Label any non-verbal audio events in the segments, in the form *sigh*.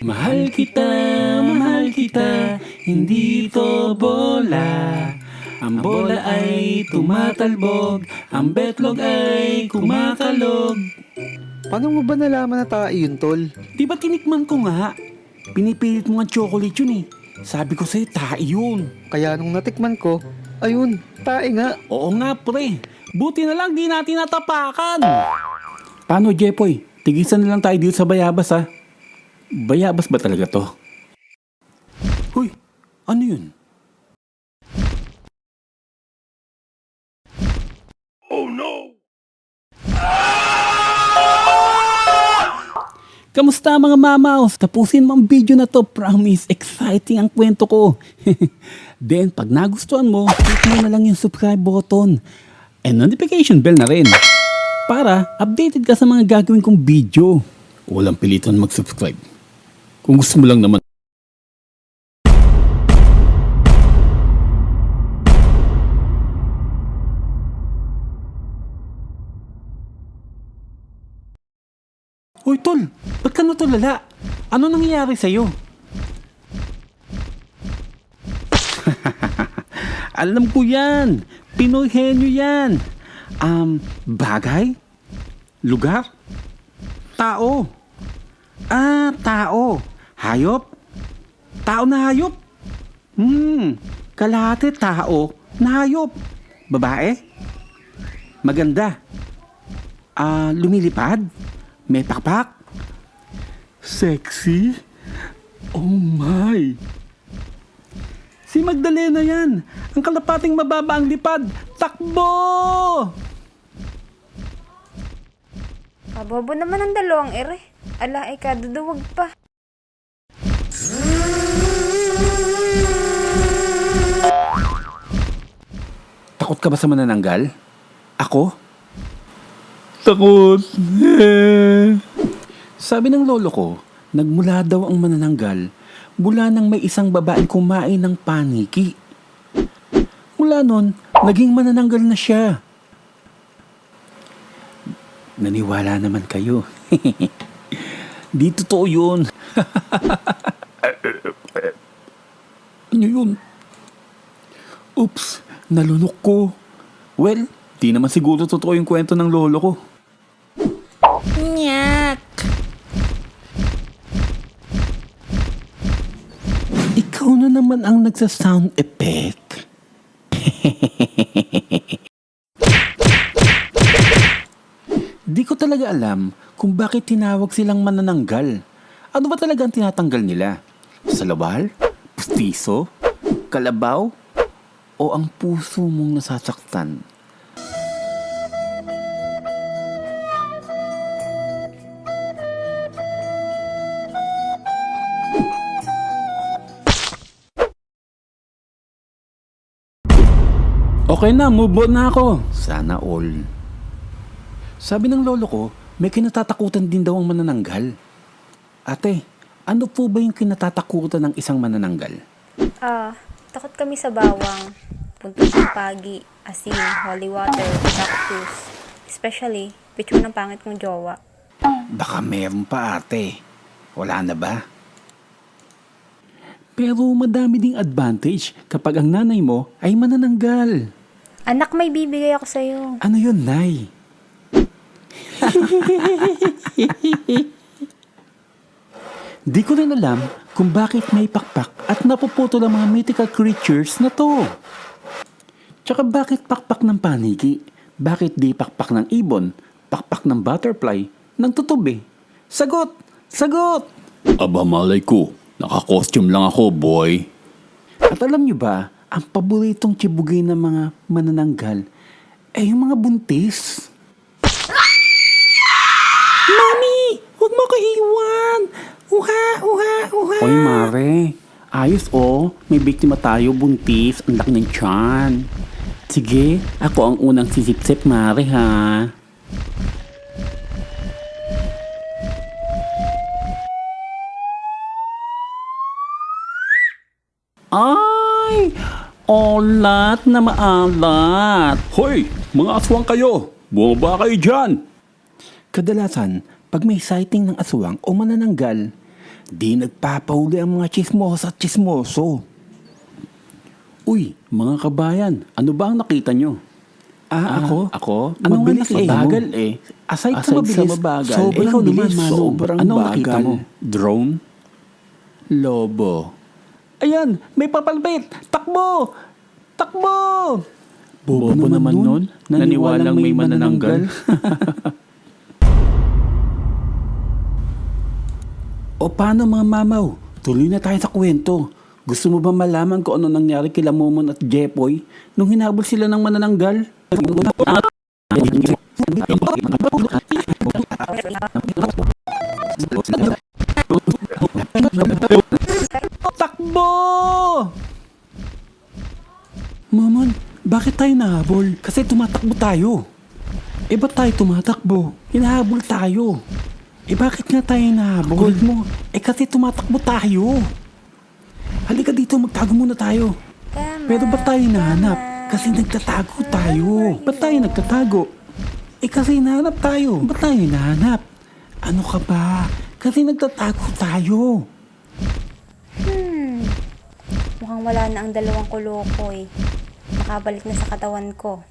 Mahal kita, mahal kita, hindi to bola. Ang bola ay tumatalbog, ang betlog ay kumakalog. Paano mo ba nalaman na tayo yun, tol? Di ba tinikman ko nga? Pinipilit mo nga chocolate yun eh. Sabi ko sa'yo, tae yun. Kaya nung natikman ko, ayun, tae nga. Oo nga pre, buti na lang di natin natapakan. Paano Jepoy? Tigisan na lang tayo dito sa bayabas ha. Bayabas ba talaga to? Hoy, ano yun? Kamusta mga mamaos? Tapusin mo ang video na to. Promise, exciting ang kwento ko. *laughs* Then, pag nagustuhan mo, click mo na lang yung subscribe button. And notification bell na rin. Para updated ka sa mga gagawin kong video. Walang pilitan mag-subscribe. Kung gusto mo lang naman. Hoy, tol! Ba't ka natulala? Ano nangyayari sa'yo? *laughs* Alam ko yan! Pinoy henyo yan! Um, bagay? Lugar? Tao? Ah, tao. Hayop? Tao na hayop? Hmm, kalahati tao na hayop. Babae? Maganda. Ah, lumilipad? May pakpak? Sexy? Oh my! Si Magdalena yan! Ang kalapating mababa ang lipad! Takbo! Kabobo naman ang dalawang ere. Ala, ay kaduduwag pa. Takot ka ba sa manananggal? Ako? Takot. Sabi ng lolo ko, nagmula daw ang manananggal mula nang may isang babaeng kumain ng paniki. Mula nun, naging manananggal na siya. Naniwala naman kayo. *laughs* Di totoo yun. *laughs* ano yun? Oops, nalunok ko. Well, di naman siguro totoo yung kwento ng lolo ko. Nyak! Naman ang nagsa-sound effect. *laughs* Di ko talaga alam kung bakit tinawag silang manananggal. Ano ba talaga ang tinatanggal nila? Salawal? Pustiso? Kalabaw? O ang puso mong nasasaktan? Okay na, move on na ako. Sana all. Sabi ng lolo ko, may kinatatakutan din daw ang manananggal. Ate, ano po ba yung kinatatakutan ng isang manananggal? Ah, takot kami sa bawang. Puntod ng pagi, asin, holy water, cactus. Especially, picture ng pangit kong jowa. Baka meron pa ate. Wala na ba? Pero madami ding advantage kapag ang nanay mo ay manananggal. Anak, may bibigay ako sa'yo. Ano yun, Nay? *laughs* Di ko rin alam kung bakit may pakpak at napuputol ang mga mythical creatures na to. Tsaka bakit pakpak ng paniki? Bakit di pakpak ng ibon? Pakpak ng butterfly? Ng tutubi? Sagot! Sagot! Aba malay ko, naka-costume lang ako, boy. At alam nyo ba, ang paboritong chibugay ng mga manananggal ay yung mga buntis. Mami! Huwag mo ko iwan! Uha! Uha! Uha! Oy, Mare. Ayos oh. May biktima tayo, buntis. Ang laki ng tiyan. Sige, ako ang unang sisip-sip, Mare, ha? Ay! Olat na maalat. Hoy! Mga aswang kayo! Bumaba kayo dyan! Kadalasan, pag may sighting ng aswang o manananggal, di nagpapahuli ang mga chismos at chismoso. Uy, mga kabayan, ano ba ang nakita nyo? Ah, ako? Ako? Ano nga Mabilis nakita eh, mo? mabagal eh. Aside, Aside sa mabilis, sa mabagal, sobrang ikaw naman, bilis, Mano. sobrang Ano bagal. nakita mo? Drone? Lobo. Ayan, may papalbit! Takbo! Takbo! Bobo, Bobo naman nun, naniwalang may manananggal. *laughs* o paano mga mamaw? Tuloy na tayo sa kwento. Gusto mo ba malaman kung ano nangyari kila Momon at Jepoy nung hinabol sila ng manananggal? Bakit tayo nahabol? Kasi tumatakbo tayo. Eh ba't tayo tumatakbo? Hinahabol tayo. Eh bakit nga tayo nahabol? mo. Eh kasi tumatakbo tayo. Halika dito, magtago muna tayo. Tama, Pero ba't tayo nahanap? tama. Kasi nagtatago tayo. Ba't tayo nagtatago? Eh kasi nahanap tayo. Ba't tayo nahanap? Ano ka ba? Kasi nagtatago tayo. Hmm. Mukhang wala na ang dalawang kulukoy. Nakabalik na sa katawan ko.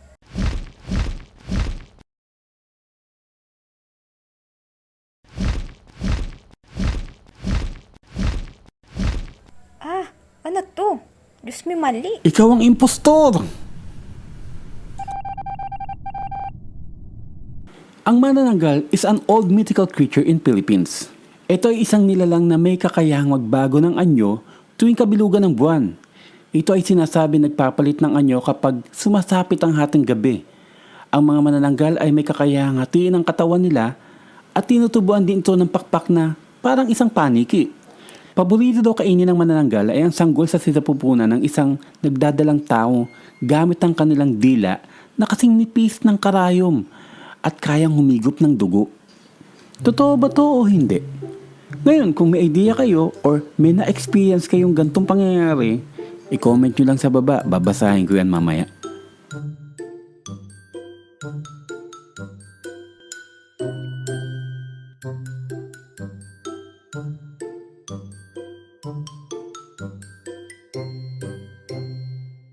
Ah, ano to? Diyos may mali. Ikaw ang impostor! Ang manananggal is an old mythical creature in Philippines. Ito ay isang nilalang na may kakayahang magbago ng anyo tuwing kabilugan ng buwan. Ito ay sinasabi nagpapalit ng anyo kapag sumasapit ang hating gabi. Ang mga manananggal ay may kakayahang hatiin ang katawan nila at tinutubuan din ito ng pakpak na parang isang paniki. Paborito daw kainin ng manananggal ay ang sanggol sa sinapupunan ng isang nagdadalang tao gamit ang kanilang dila na kasing nipis ng karayom at kayang humigop ng dugo. Totoo ba to o hindi? Ngayon, kung may idea kayo or may na-experience kayong gantong pangyayari, I-comment nyo lang sa baba, babasahin ko yan mamaya.